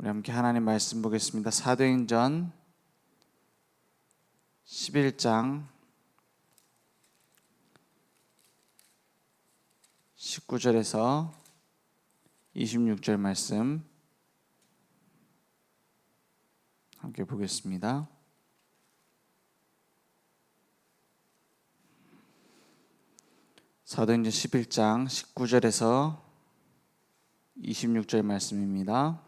우리 함께 하나님 말씀 보겠습니다. 사도행전 11장 19절에서 26절 말씀 함께 보겠습니다. 사도행전 11장 19절에서 26절 말씀입니다.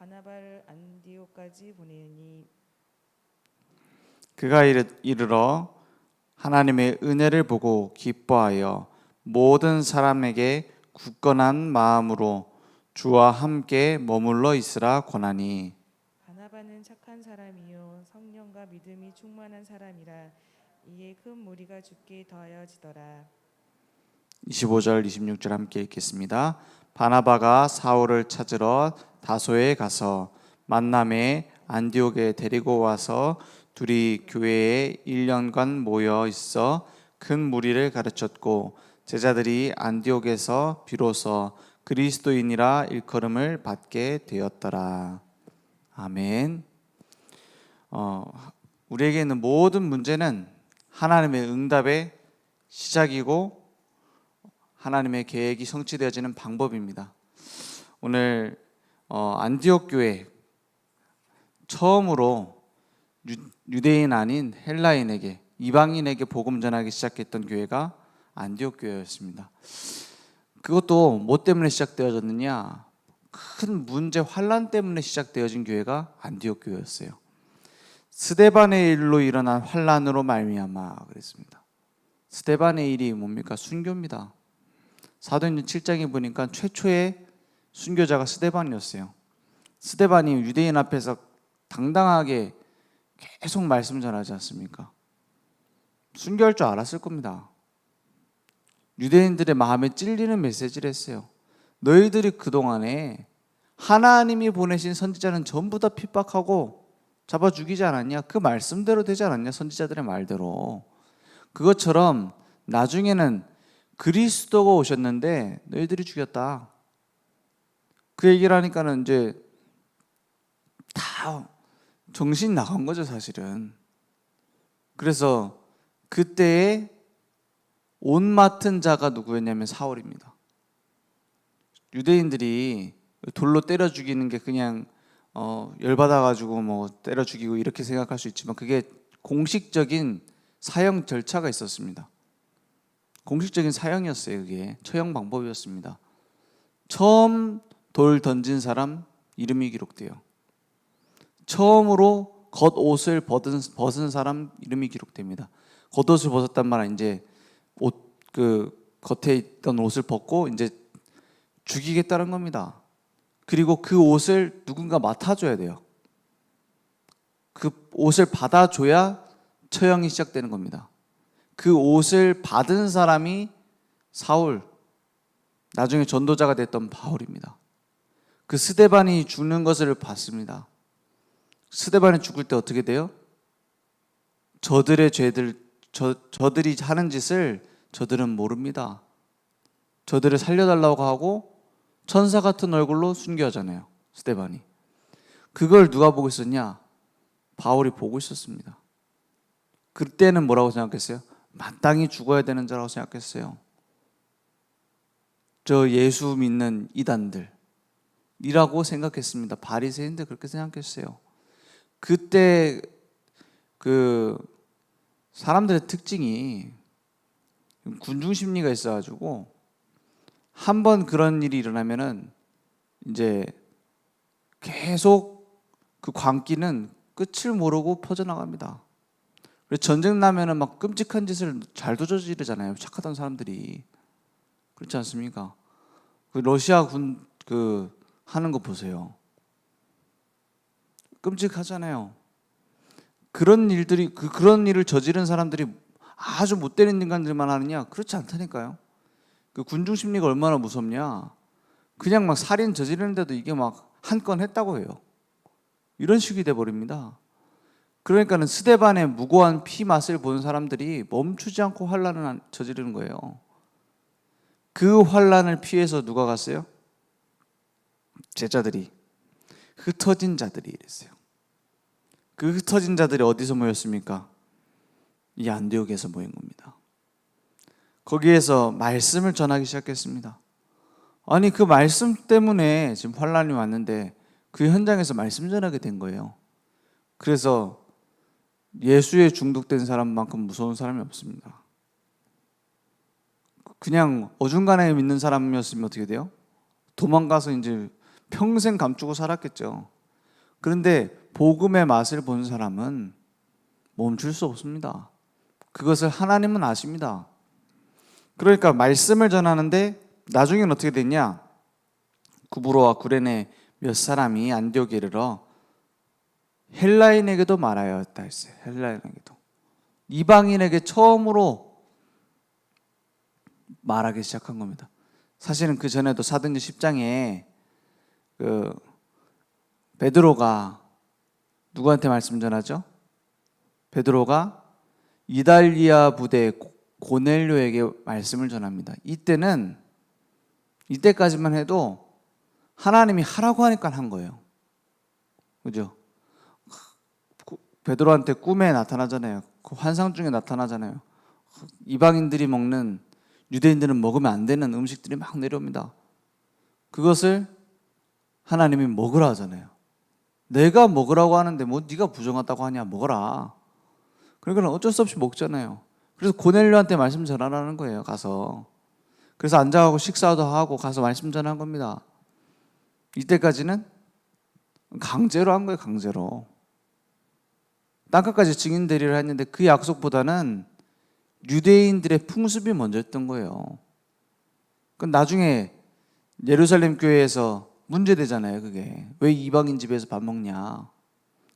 바나바를 안디옥까지 보내니 그가 이르- 이르러 하나님의 은혜를 보고 기뻐하여 모든 사람에게 굳건한 마음으로 주와 함께 머물러 있으라 권하니. 바나바는 착한 사람이요 성령과 믿음이 충만한 사람이라 이에 큰 무리가 죽게 더하여지더라 25절 26절 함께 읽겠습니다. 바나바가 사울을 찾으러 다소에 가서 만남에 안디옥에 데리고 와서 둘이 교회에 1년간 모여 있어 큰 무리를 가르쳤고 제자들이 안디옥에서 비로소 그리스도인이라 일컬음을 받게 되었더라. 아멘. 어, 우리에게 있는 모든 문제는 하나님의 응답의 시작이고 하나님의 계획이 성취되어지는 방법입니다. 오늘 어, 안디옥 교회 처음으로 유, 유대인 아닌 헬라인에게 이방인에게 복음 전하기 시작했던 교회가 안디옥 교회였습니다. 그것도 뭐 때문에 시작되어졌느냐? 큰 문제 환란 때문에 시작되어진 교회가 안디옥 교회였어요. 스데반의 일로 일어난 환란으로 말미암아 그랬습니다. 스데반의 일이 뭡니까? 순교입니다. 사도행전 7장에 보니까 최초의 순교자가 스데반이었어요. 스데반이 유대인 앞에서 당당하게 계속 말씀 전하지 않습니까? 순교할 줄 알았을 겁니다. 유대인들의 마음에 찔리는 메시지를 했어요. 너희들이 그동안에 하나님이 보내신 선지자는 전부 다 핍박하고 잡아 죽이지 않았냐? 그 말씀대로 되지 않았냐? 선지자들의 말대로. 그것처럼 나중에는 그리스도가 오셨는데 너희들이 죽였다. 그 얘기를 하니까는 이제 다 정신 나간 거죠, 사실은. 그래서 그때에 온 맡은 자가 누구였냐면 사울입니다. 유대인들이 돌로 때려 죽이는 게 그냥 어, 열받아 가지고 뭐 때려 죽이고 이렇게 생각할 수 있지만 그게 공식적인 사형 절차가 있었습니다. 공식적인 사형이었어요. 그게 처형 방법이었습니다. 처음 돌 던진 사람 이름이 기록돼요. 처음으로 겉옷을 벗은, 벗은 사람 이름이 기록됩니다. 겉옷을 벗었단 말은 이제 옷 그 겉에 있던 옷을 벗고 이제 죽이겠다는 겁니다. 그리고 그 옷을 누군가 맡아줘야 돼요. 그 옷을 받아줘야 처형이 시작되는 겁니다. 그 옷을 받은 사람이 사울, 나중에 전도자가 됐던 바울입니다. 그 스데반이 죽는 것을 봤습니다. 스데반이 죽을 때 어떻게 돼요? 저들의 죄들, 저, 저들이 하는 짓을 저들은 모릅니다. 저들을 살려달라고 하고 천사 같은 얼굴로 순교하잖아요. 스데반이. 그걸 누가 보고 있었냐? 바울이 보고 있었습니다. 그때는 뭐라고 생각했어요? 마땅히 죽어야 되는 자라고 생각했어요. 저 예수 믿는 이단들 이라고 생각했습니다. 바리새인들 그렇게 생각했어요. 그때 그 사람들의 특징이 군중 심리가 있어가지고 한 번 그런 일이 일어나면은 이제 계속 그 광기는 끝을 모르고 퍼져나갑니다. 그래서 전쟁 나면은 막 끔찍한 짓을 잘 도 저지르잖아요. 착하던 사람들이 그렇지 않습니까? 그 러시아 군 그 하는 거 보세요. 끔찍하잖아요. 그런 일들이 그 그런 일을 저지른 사람들이 아주 못되는 인간들만 하느냐? 그렇지 않다니까요. 그 군중 심리가 얼마나 무섭냐? 그냥 막 살인 저지르는데도 이게 막 한 건 했다고 해요. 이런 식이 돼 버립니다. 그러니까는 스데반의 무고한 피 맛을 보는 사람들이 멈추지 않고 환란을 안- 저지르는 거예요. 그 환란을 피해서 누가 갔어요? 제자들이 흩어진 자들이 이랬어요. 그 흩어진 자들이 어디서 모였습니까? 이 안디옥에서 모인 겁니다. 거기에서 말씀을 전하기 시작했습니다. 아니 그 말씀 때문에 지금 환란이 왔는데 그 현장에서 말씀 전하게 된 거예요. 그래서 예수에 중독된 사람만큼 무서운 사람이 없습니다. 그냥 어중간하게 믿는 사람이었으면 어떻게 돼요? 도망가서 이제 평생 감추고 살았겠죠. 그런데 복음의 맛을 본 사람은 멈출 수 없습니다. 그것을 하나님은 아십니다. 그러니까 말씀을 전하는데 나중에는 어떻게 됐냐? 구브로와 구레네 몇 사람이 안디옥에 이르러 헬라인에게도 말하였다 했어요. 헬라인에게도 이방인에게 처음으로 말하기 시작한 겁니다. 사실은 그 전에도 사도행전 10장에 그 베드로가 누구한테 말씀 전하죠? 베드로가 이달리아 부대 고넬료에게 말씀을 전합니다. 이때는 이때까지만 해도 하나님이 하라고 하니까 한 거예요. 그죠? 베드로한테 꿈에 나타나잖아요. 그 환상 중에 나타나잖아요. 이방인들이 먹는 유대인들은 먹으면 안 되는 음식들이 막 내려옵니다. 그것을 하나님이 먹으라 하잖아요. 내가 먹으라고 하는데 뭐 네가 부정하다고 하냐 먹어라. 그러니까 어쩔 수 없이 먹잖아요. 그래서 고넬료한테 말씀 전하라는 거예요. 가서 그래서 앉아가고 식사도 하고 가서 말씀 전한 겁니다. 이때까지는 강제로 한 거예요. 강제로 땅끝까지 증인 대리를 했는데 그 약속보다는 유대인들의 풍습이 먼저였던 거예요. 그 나중에 예루살렘 교회에서 문제되잖아요. 그게 왜 이방인 집에서 밥 먹냐?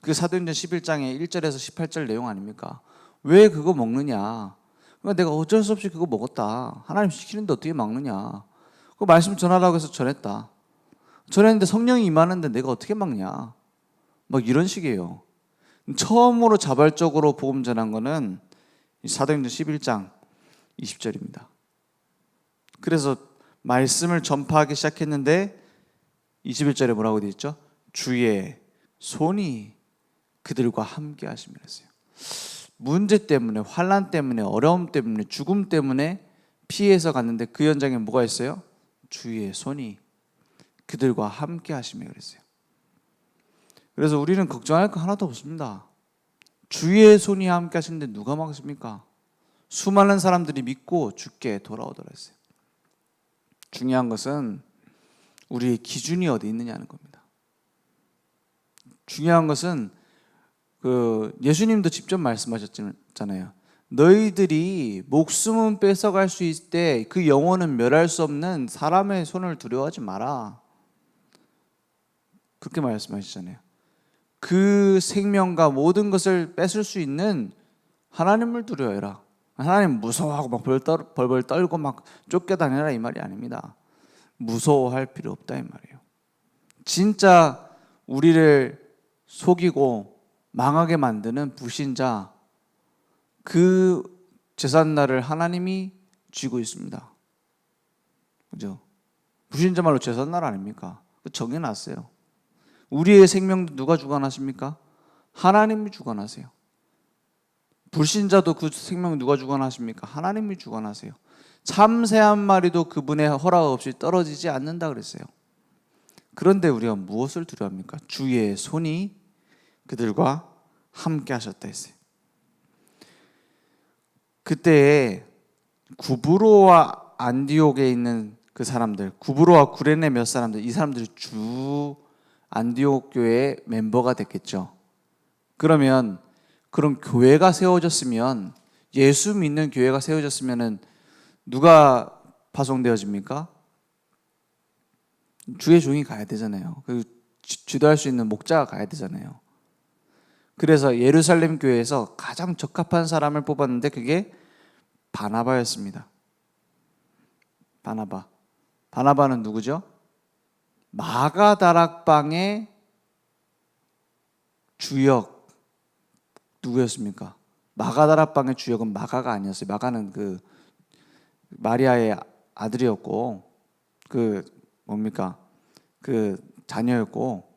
그 사도행전 11장에 1절에서 18절 내용 아닙니까? 왜 그거 먹느냐? 그러니까 내가 어쩔 수 없이 그거 먹었다. 하나님 시키는데 어떻게 막느냐? 그 말씀 전하라고 해서 전했다. 전했는데 성령이 임하는데 내가 어떻게 막냐? 막 이런 식이에요. 처음으로 자발적으로 복음 전한 거는 이 사도행전 11장 20절입니다. 그래서 말씀을 전파하기 시작했는데 21절에 뭐라고 되어 있죠? 주의 손이 그들과 함께 하심이라 했어요. 문제 때문에 환란 때문에 어려움 때문에 죽음 때문에 피해서 갔는데 그 현장에 뭐가 있어요? 주의 손이 그들과 함께 하심이 그랬어요. 그래서 우리는 걱정할 거 하나도 없습니다. 주의 손이 함께 하시는데 누가 막습니까? 수많은 사람들이 믿고 죽게 돌아오더라 했어요. 중요한 것은 우리의 기준이 어디 있느냐는 겁니다. 중요한 것은 그 예수님도 직접 말씀하셨잖아요. 너희들이 목숨은 뺏어갈 수 있을 때 그 영혼은 멸할 수 없는 사람의 손을 두려워하지 마라. 그렇게 말씀하시잖아요. 그 생명과 모든 것을 뺏을 수 있는 하나님을 두려워해라. 하나님 무서워하고 막 벌벌, 떨고 막 쫓겨다니라 이 말이 아닙니다. 무서워할 필요 없다 이 말이에요. 진짜 우리를 속이고 망하게 만드는 불신자 그 재산날을 하나님이 쥐고 있습니다. 그죠? 불신자 말로 재산날 아닙니까? 정해놨어요. 우리의 생명도 누가 주관하십니까? 하나님이 주관하세요. 불신자도 그 생명 누가 주관하십니까? 하나님이 주관하세요. 참새 한 마리도 그분의 허락 없이 떨어지지 않는다 그랬어요. 그런데 우리가 무엇을 두려워합니까? 주의 손이 그들과 함께 하셨다 했어요. 그때 구브로와 안디옥에 있는 그 사람들, 구브로와 구레네 몇 사람들, 이 사람들이 주 안디옥 교회 멤버가 됐겠죠. 그러면 그런 교회가 세워졌으면 예수 믿는 교회가 세워졌으면은 누가 파송되어집니까? 주의 종이 가야 되잖아요. 그 주- 주도할 수 있는 목자가 가야 되잖아요. 그래서 예루살렘 교회에서 가장 적합한 사람을 뽑았는데 그게 바나바였습니다. 바나바. 바나바는 누구죠? 마가다락방의 주역 누구였습니까? 마가다락방의 주역은 마가가 아니었어요. 마가는 그 마리아의 아들이었고 그 뭡니까? 그 자녀였고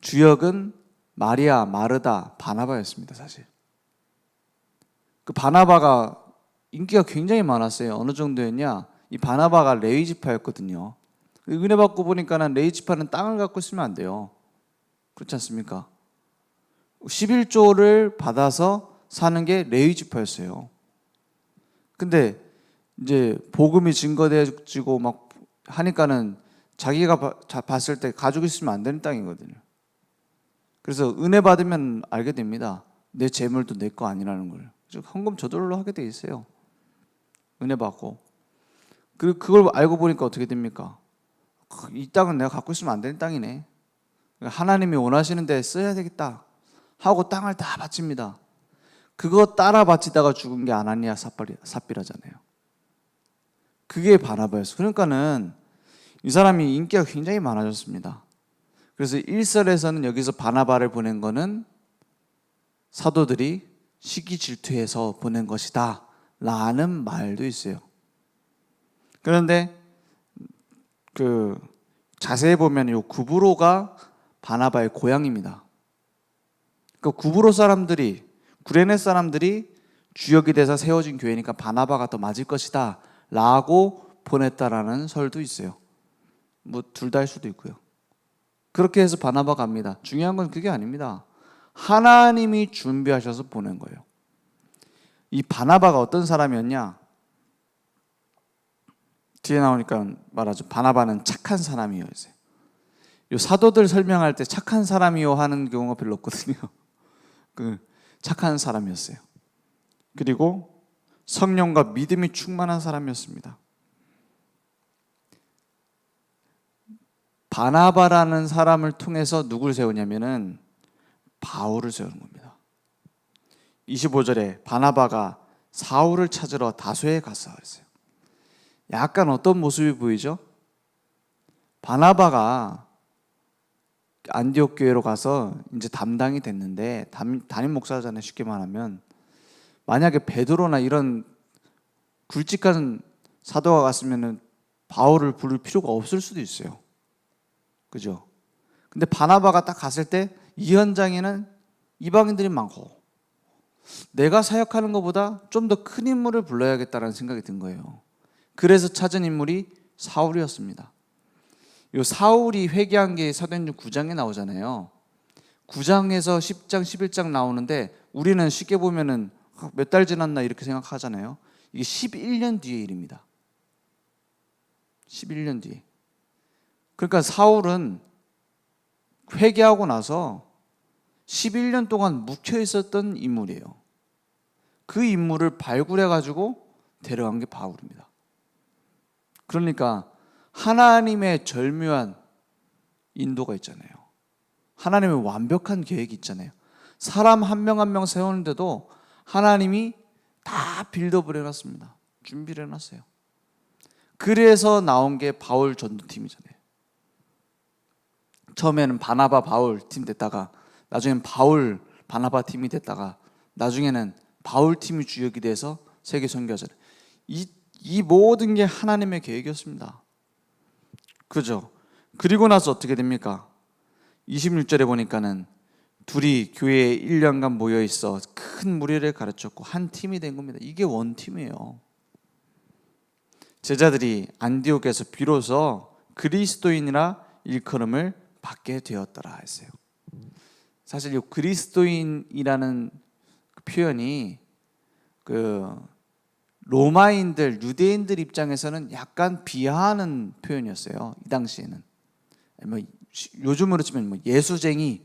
주역은 마리아, 마르다, 바나바였습니다, 사실. 그 바나바가 인기가 굉장히 많았어요. 어느 정도였냐? 이 바나바가 레위 지파였거든요. 은혜 받고 보니까는 레위 지파는 땅을 갖고 있으면 안 돼요. 그렇지 않습니까? 11조를 받아서 사는 게 레위 지파였어요. 근데 이제 복음이 증거되어지고 막 하니까는 자기가 봤을 때 가지고 있으면 안 되는 땅이거든요. 그래서 은혜 받으면 알게 됩니다. 내 재물도 내 거 아니라는 걸. 그래서 헌금 저절로 하게 돼 있어요. 은혜 받고. 그리고 그걸 알고 보니까 어떻게 됩니까? 이 땅은 내가 갖고 있으면 안 되는 땅이네. 하나님이 원하시는 데 써야 되겠다. 하고 땅을 다 바칩니다. 그거 따라 바치다가 죽은 게 아나니아 삽비라- 삽비라잖아요. 그게 바나바였어. 그러니까는 이 사람이 인기가 굉장히 많아졌습니다. 그래서 1설에서는 여기서 바나바를 보낸 거는 사도들이 시기 질투해서 보낸 것이다. 라는 말도 있어요. 그런데 그 자세히 보면 이 구브로가 바나바의 고향입니다. 그 구브로 사람들이 구레네 사람들이 주역이 돼서 세워진 교회니까 바나바가 더 맞을 것이다. 라고 보냈다라는 설도 있어요. 뭐 둘 다 할 수도 있고요. 그렇게 해서 바나바 갑니다. 중요한 건 그게 아닙니다. 하나님이 준비하셔서 보낸 거예요. 이 바나바가 어떤 사람이었냐? 뒤에 나오니까 말하죠. 바나바는 착한 사람이었어요. 요 사도들 설명할 때 착한 사람이요 하는 경우가 별로 없거든요. 그 착한 사람이었어요. 그리고 성령과 믿음이 충만한 사람이었습니다. 바나바라는 사람을 통해서 누굴 세우냐면은 바울을 세우는 겁니다. 25절에 바나바가 사울을 찾으러 다소에 갔어 그랬어요. 약간 어떤 모습이 보이죠? 바나바가 안디옥 교회로 가서 이제 담당이 됐는데 담, 담임 목사잖아요. 쉽게 말하면 만약에 베드로나 이런 굵직한 사도가 갔으면은 바울을 부를 필요가 없을 수도 있어요. 그죠? 근데 바나바가 딱 갔을 때 이 현장에는 이방인들이 많고 내가 사역하는 것보다 좀 더 큰 인물을 불러야겠다라는 생각이 든 거예요. 그래서 찾은 인물이 사울이었습니다. 요 사울이 회개한 게 사도행전 9장에 나오잖아요. 9장에서 10장, 11장 나오는데 우리는 쉽게 보면은 몇 달 지났나 이렇게 생각하잖아요. 이게 11년 뒤의 일입니다. 11년 뒤에. 그러니까 사울은 회개하고 나서 11년 동안 묵혀 있었던 인물이에요. 그 인물을 발굴해 가지고 데려간 게 바울입니다. 그러니까 하나님의 절묘한 인도가 있잖아요. 하나님의 완벽한 계획이 있잖아요. 사람 한명 한 명 세우는데도 하나님이 다 빌드업을 해놨습니다. 준비를 해놨어요. 그래서 나온 게 바울 전도팀이잖아요. 처음에는 바나바 바울 팀 됐다가 나중엔 바울 바나바 팀이 됐다가 나중에는 바울 팀이 주역이 돼서 세계. 이, 이 모든 게 하나님의 계획이었습니다. 그죠? 그리고 나서 어떻게 됩니까? 26절에 보니까는 둘이 교회에 1년간 모여 있어 큰 무리를 가르쳤고 한 팀이 된 겁니다. 이게 원팀이에요. 제자들이 안디옥에서 비로소 그리스도인이라 일컬음을 받게 되었더라 했어요. 사실 이 그리스도인이라는 그 표현이 그 로마인들, 유대인들 입장에서는 약간 비하하는 표현이었어요. 이 당시에는 뭐 요즘으로 치면 뭐 예수쟁이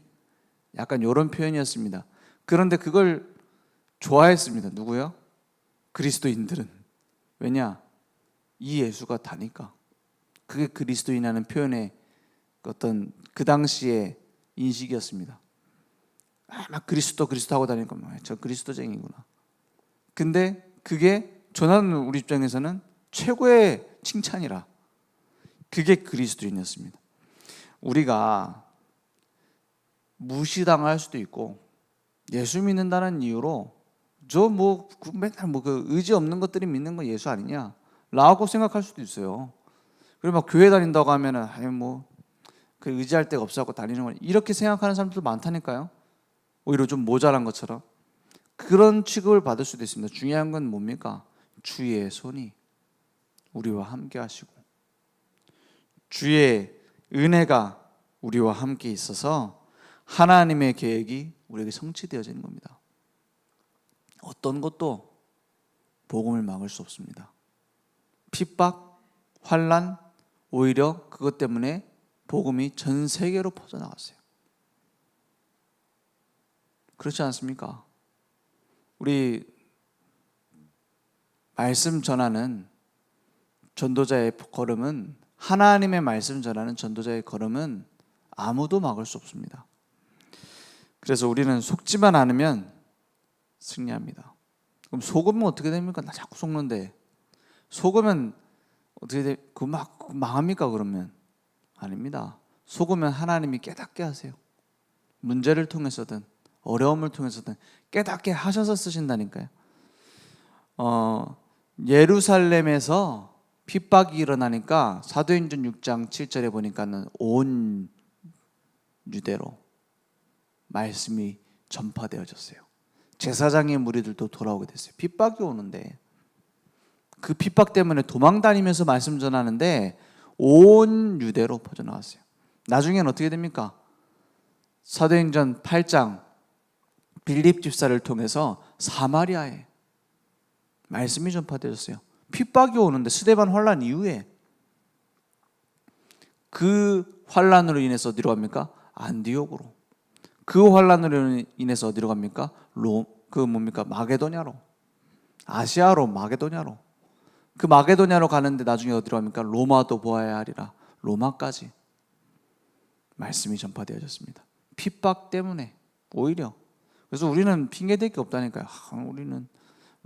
약간 이런 표현이었습니다. 그런데 그걸 좋아했습니다. 누구요? 그리스도인들은 왜냐 이 예수가 다니까 그게 그리스도인이라는 표현의 어떤 그 당시의 인식이었습니다. 아, 막 그리스도 그리스도 하고 다니니까 막, 저 그리스도쟁이구나. 근데 그게 전하는 우리 입장에서는 최고의 칭찬이라. 그게 그리스도인이었습니다. 우리가 무시당할 수도 있고 예수 믿는다는 이유로 저 뭐 맨날 뭐 그 의지 없는 것들이 믿는 건 예수 아니냐? 라고 생각할 수도 있어요. 그리고 막 교회 다닌다고 하면은 아니 뭐그 의지할 데가 없어갖고 다니는 거 이렇게 생각하는 사람들도 많다니까요. 오히려 좀 모자란 것처럼 그런 취급을 받을 수도 있습니다. 중요한 건 뭡니까? 주의 손이 우리와 함께 하시고 주의 은혜가 우리와 함께 있어서 하나님의 계획이 우리에게 성취되어지는 겁니다. 어떤 것도 복음을 막을 수 없습니다. 핍박, 환란, 오히려 그것 때문에 복음이 전 세계로 퍼져나갔어요. 그렇지 않습니까? 우리 말씀 전하는 전도자의 걸음은 하나님의 말씀 전하는 전도자의 걸음은 아무도 막을 수 없습니다. 그래서 우리는 속지만 않으면 승리합니다. 그럼 속으면 어떻게 됩니까? 나 자꾸 속는데 속으면 어떻게 돼? 그막 망합니까 그러면 아닙니다. 속으면 하나님이 깨닫게 하세요. 문제를 통해서든 어려움을 통해서든 깨닫게 하셔서 쓰신다니까요. 어, 예루살렘에서 핍박이 일어나니까 사도행전 6장 7절에 보니까는 온 유대로 말씀이 전파되어졌어요. 제사장의 무리들도 돌아오게 됐어요. 핍박이 오는데 그 핍박 때문에 도망 다니면서 말씀 전하는데 온 유대로 퍼져나왔어요. 나중에는 어떻게 됩니까? 사도행전 8장 빌립 집사를 통해서 사마리아에 말씀이 전파되었어요. 핍박이 오는데 스데반 환란 이후에 그 환란으로 인해서 어디로 갑니까? 안디옥으로. 그 환란으로 인해서 어디로 갑니까? 롬그 뭡니까? 마게도냐로. 아시아로 마게도냐로. 그 마게도냐로 가는데 나중에 어디로 갑니까? 로마도 보아야 하리라. 로마까지 말씀이 전파되어졌습니다. 핍박 때문에 오히려 그래서 우리는 핑계 댈 게 없다니까요. 아, 우리는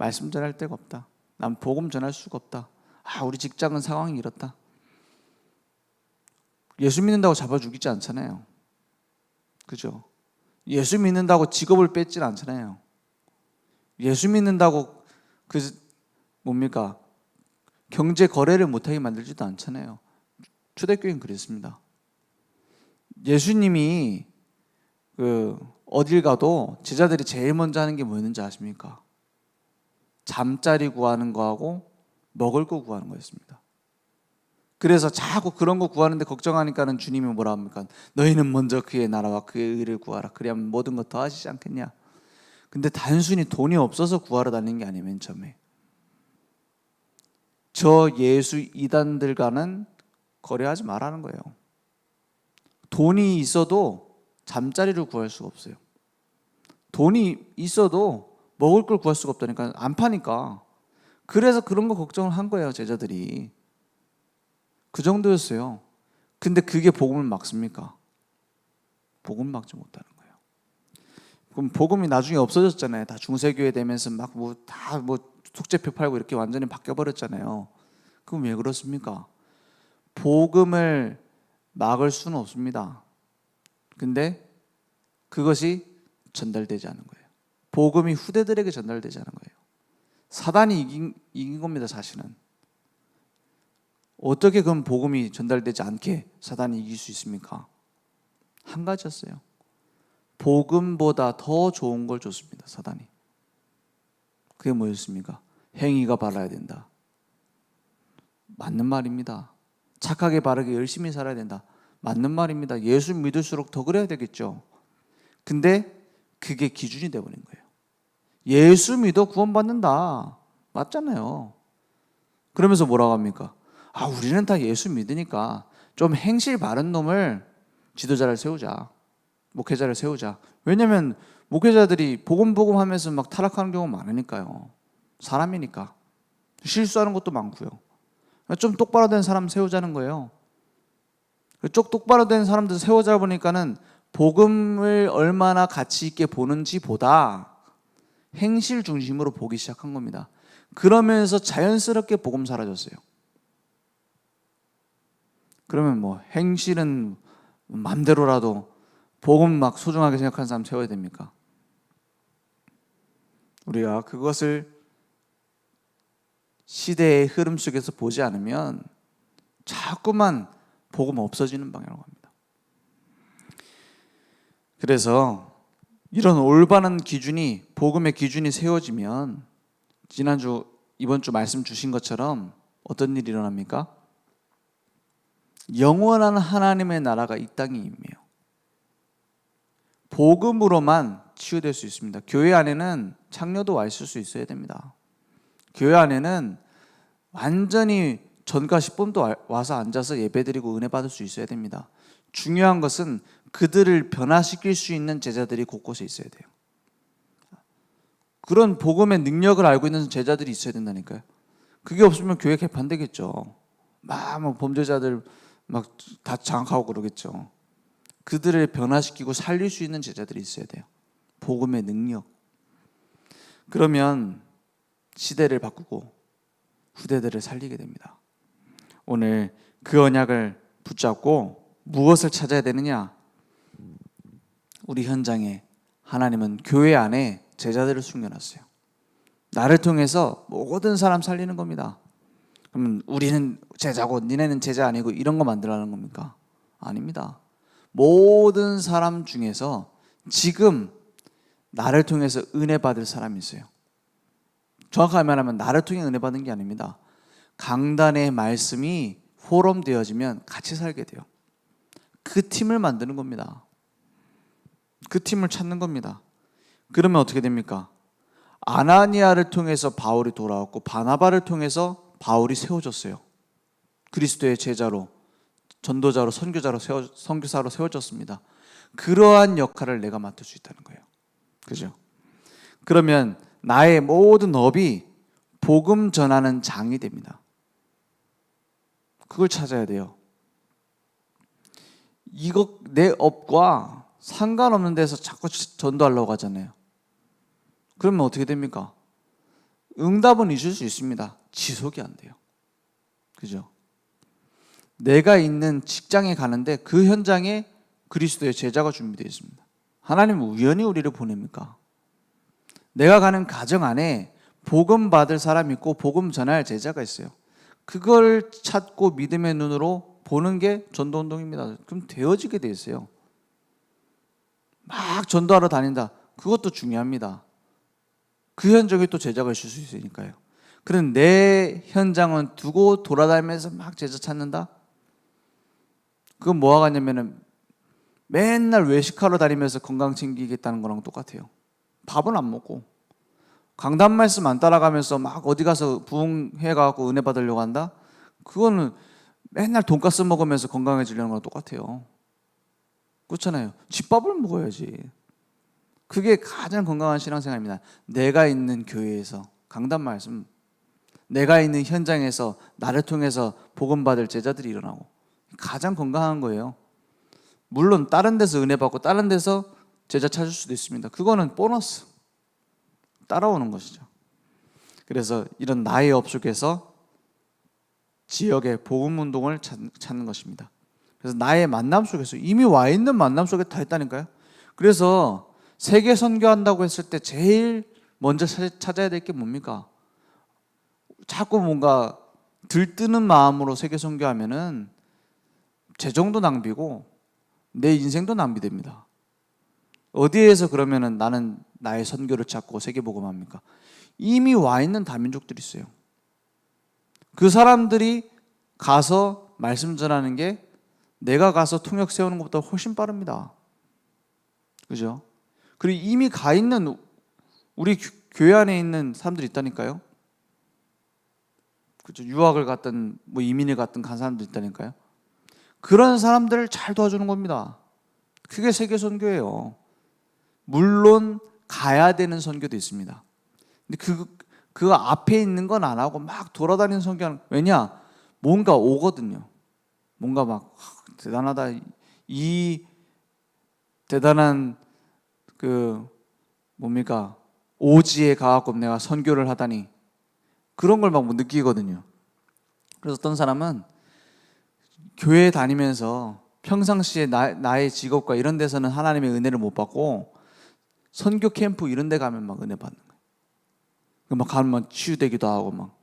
말씀 전할 데가 없다. 난 복음 전할 수가 없다. 아, 우리 직장은 상황이 이렇다. 예수 믿는다고 잡아 죽이지 않잖아요. 그죠? 예수 믿는다고 직업을 뺏질 않잖아요. 예수 믿는다고 그 뭡니까? 경제 거래를 못하게 만들지도 않잖아요. 초대교회는 그랬습니다. 예수님이 그 어딜 가도 제자들이 제일 먼저 하는 게 뭐였는지 아십니까? 잠자리 구하는 거하고 먹을 거 구하는 거였습니다. 그래서 자꾸 그런 거 구하는데 걱정하니까는 주님이 뭐라 합니까? 너희는 먼저 그의 나라와 그의 의를 구하라. 그래야만 모든 것 더하시지 않겠냐? 근데 단순히 돈이 없어서 구하러 다니는 게맨 처음에. 저 예수 이단들과는 거래하지 말라는 거예요. 돈이 있어도 잠자리를 구할 수가 없어요. 돈이 있어도 먹을 걸 구할 수가 없다니까 안 파니까. 그래서 그런 거 걱정을 한 거예요, 제자들이. 그 정도였어요. 근데 그게 복음을 막습니까? 복음 막지 못하는 거예요. 그럼 복음이 나중에 없어졌잖아요. 다 중세교회 되면서 막 뭐 다뭐 속죄표 팔고 이렇게 완전히 바뀌어 버렸잖아요. 그럼 왜 그렇습니까? 복음을 막을 수는 없습니다. 근데 그것이 전달되지 않은 거예요. 복음이 후대들에게 전달되지 않은 거예요. 사단이 이긴, 이긴 겁니다, 사실은. 어떻게 그럼 복음이 전달되지 않게 사단이 이길 수 있습니까? 한 가지였어요. 복음보다 더 좋은 걸 줬습니다, 사단이. 그게 뭐였습니까? 행위가 바라야 된다. 맞는 말입니다. 착하게 바르게 열심히 살아야 된다. 맞는 말입니다. 예수 믿을수록 더 그래야 되겠죠. 근데 그게 기준이 되어버린 거예요. 예수 믿어 구원받는다. 맞잖아요. 그러면서 뭐라고 합니까? 아, 우리는 다 예수 믿으니까 좀 행실 바른 놈을 지도자를 세우자. 목회자를 세우자. 왜냐면 목회자들이 복음복음 하면서 막 타락하는 경우가 많으니까요. 사람이니까. 실수하는 것도 많고요. 좀 똑바로 된 사람 세우자는 거예요. 쪽 똑바로 된 사람들 세워져 보니까는 복음을 얼마나 가치 있게 보는지 보다 행실 중심으로 보기 시작한 겁니다. 그러면서 자연스럽게 복음 사라졌어요. 그러면 뭐 행실은 맘대로라도 복음 막 소중하게 생각하는 사람 세워야 됩니까? 우리가 그것을 시대의 흐름 속에서 보지 않으면 자꾸만 복음 없어지는 방향으로 갑니다. 그래서 이런 올바른 기준이 복음의 기준이 세워지면 지난주 이번 주 말씀 주신 것처럼 어떤 일이 일어납니까? 영원한 하나님의 나라가 이 땅에 임해요. 복음으로만 치유될 수 있습니다. 교회 안에는 창녀도 와 있을 수 있어야 됩니다. 교회 안에는 완전히 전과 십범도 와- 와서 앉아서 예배드리고 은혜 받을 수 있어야 됩니다. 중요한 것은 그들을 변화시킬 수 있는 제자들이 곳곳에 있어야 돼요. 그런 복음의 능력을 알고 있는 제자들이 있어야 된다니까요. 그게 없으면 교회 개판되겠죠. 막, 막 범죄자들 막 다 장악하고 그러겠죠. 그들을 변화시키고 살릴 수 있는 제자들이 있어야 돼요. 복음의 능력. 그러면 시대를 바꾸고 후대들을 살리게 됩니다. 오늘 그 언약을 붙잡고 무엇을 찾아야 되느냐? 우리 현장에 하나님은 교회 안에 제자들을 숨겨놨어요. 나를 통해서 모든 사람 살리는 겁니다. 그러면 우리는 제자고 니네는 제자 아니고 이런 거 만들라는 겁니까? 아닙니다. 모든 사람 중에서 지금 나를 통해서 은혜 받을 사람이 있어요. 정확하게 말하면 나를 통해 은혜 받는 게 아닙니다. 강단의 말씀이 포럼되어지면 같이 살게 돼요. 그 팀을 만드는 겁니다. 그 팀을 찾는 겁니다. 그러면 어떻게 됩니까? 아나니아를 통해서 바울이 돌아왔고 바나바를 통해서 바울이 세워졌어요. 그리스도의 제자로 전도자로 선교자로 세워 선교사로 세워졌습니다. 그러한 역할을 내가 맡을 수 있다는 거예요. 그죠? 그러면 나의 모든 업이 복음 전하는 장이 됩니다. 그걸 찾아야 돼요. 이거 내 업과 상관없는 데서 자꾸 전도하려고 하잖아요. 그러면 어떻게 됩니까? 응답은 있을 수 있습니다. 지속이 안 돼요. 그죠? 내가 있는 직장에 가는데 그 현장에 그리스도의 제자가 준비되어 있습니다. 하나님은 우연히 우리를 보냅니까? 내가 가는 가정 안에 복음 받을 사람이 있고 복음 전할 제자가 있어요. 그걸 찾고 믿음의 눈으로 보는 게 전도 운동입니다. 그럼 되어지게 돼 있어요. 막 전도하러 다닌다. 그것도 중요합니다. 그 현장에 또 제자가 있을 수 있으니까요. 그런 내 현장은 두고 돌아다니면서 막 제자 찾는다. 그건 뭐가 같냐면은 맨날 외식하러 다니면서 건강 챙기겠다는 거랑 똑같아요. 밥은 안 먹고 강단 말씀 안 따라가면서 막 어디 가서 부흥해 갖고 은혜 받으려고 한다. 그거는 맨날 돈가스 먹으면서 건강해지려는 거랑 똑같아요. 그렇잖아요. 집밥을 먹어야지. 그게 가장 건강한 신앙생활입니다. 내가 있는 교회에서 강단 말씀, 내가 있는 현장에서 나를 통해서 복음 받을 제자들이 일어나고 가장 건강한 거예요. 물론 다른 데서 은혜 받고 다른 데서 제자 찾을 수도 있습니다. 그거는 보너스. 따라오는 것이죠. 그래서 이런 나의 업 속에서 지역의 복음 운동을 찾는 것입니다. 그래서 나의 만남 속에서 이미 와 있는 만남 속에 다 있다니까요. 그래서 세계 선교한다고 했을 때 제일 먼저 찾아야 될 게 뭡니까? 자꾸 뭔가 들뜨는 마음으로 세계 선교하면은 재정도 낭비고 내 인생도 낭비됩니다. 어디에서 그러면은 나는 나의 선교를 찾고 세계 복음합니까? 이미 와 있는 다민족들이 있어요. 그 사람들이 가서 말씀 전하는 게 내가 가서 통역 세우는 것보다 훨씬 빠릅니다. 그죠? 그리고 이미 가 있는 우리 교회 안에 있는 사람들이 있다니까요. 그죠? 유학을 갔든 뭐 이민을 갔든 간 사람들 있다니까요. 그런 사람들을 잘 도와주는 겁니다. 그게 세계 선교예요. 물론 가야 되는 선교도 있습니다. 근데 그, 그 앞에 있는 건 안 하고 막 돌아다니는 선교는 왜냐? 뭔가 오거든요. 뭔가 막 대단하다. 이 대단한 그 뭡니까 오지에 가갖고 내가 선교를 하다니 그런 걸막 느끼거든요. 그래서 어떤 사람은 교회 다니면서 평상시에 나, 나의 직업과 이런 데서는 하나님의 은혜를 못 받고 선교 캠프 이런 데 가면 막 은혜 받는 거예요. 그막 가면 막 치유되기도 하고 막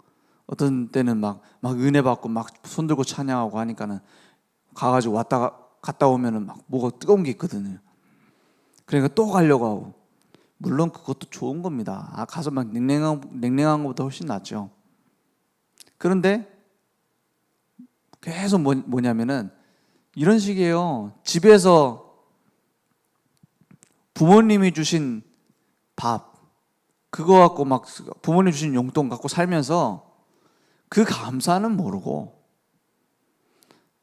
어떤 때는 막, 막 은혜 받고 막 손들고 찬양하고 하니까는 가가지고 왔다 가- 갔다 오면은 막 뭐가 뜨거운 게 있거든요. 그러니까 또 가려고 하고 물론 그것도 좋은 겁니다. 아 가서 막 냉랭한 냉랭한 것보다 훨씬 낫죠. 그런데 계속 뭐, 뭐냐면은 이런 식이에요. 집에서 부모님이 주신 밥 그거 갖고 막 부모님 주신 용돈 갖고 살면서 그 감사는 모르고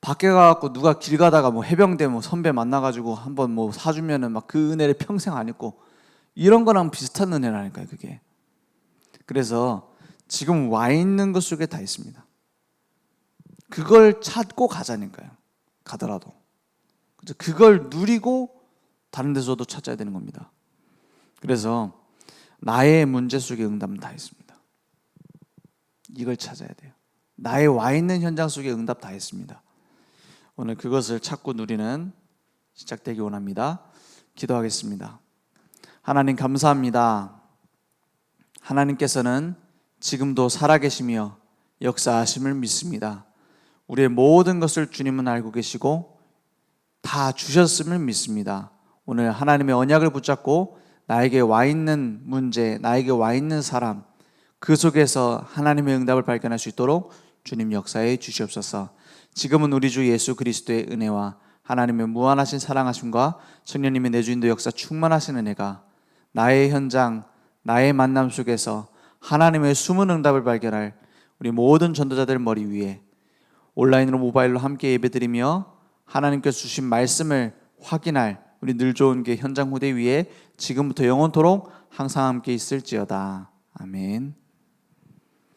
밖에 가갖고 누가 길 가다가 뭐 해병대 뭐 선배 만나가지고 한번 뭐 사주면은 막 그 은혜를 평생 안 잊고 이런 거랑 비슷한 은혜라니까요 그게. 그래서 지금 와 있는 것 속에 다 있습니다. 그걸 찾고 가자니까요 가더라도. 그걸 누리고 다른 데서도 찾아야 되는 겁니다. 그래서 나의 문제 속에 응답은 다 있습니다 이걸 찾아야 돼요 나의 와 있는 현장 속에 응답 다 있습니다 오늘 그것을 찾고 누리는 시작되기 원합니다. 기도하겠습니다. 하나님 감사합니다. 하나님께서는 지금도 살아계시며 역사하심을 믿습니다. 우리의 모든 것을 주님은 알고 계시고 다 주셨음을 믿습니다. 오늘 하나님의 언약을 붙잡고 나에게 와 있는 문제, 나에게 와 있는 사람, 그 속에서 하나님의 응답을 발견할 수 있도록 주님 역사에 주시옵소서. 지금은 우리 주 예수 그리스도의 은혜와 하나님의 무한하신 사랑하심과 성령님의 내주인도 역사 충만하신 은혜가 나의 현장, 나의 만남 속에서 하나님의 숨은 응답을 발견할 우리 모든 전도자들 머리 위에 온라인으로 모바일로 함께 예배드리며 하나님께서 주신 말씀을 확인할 우리 늘 좋은 게 현장 무대 위에 지금부터 영원토록 항상 함께 있을지어다. 아멘.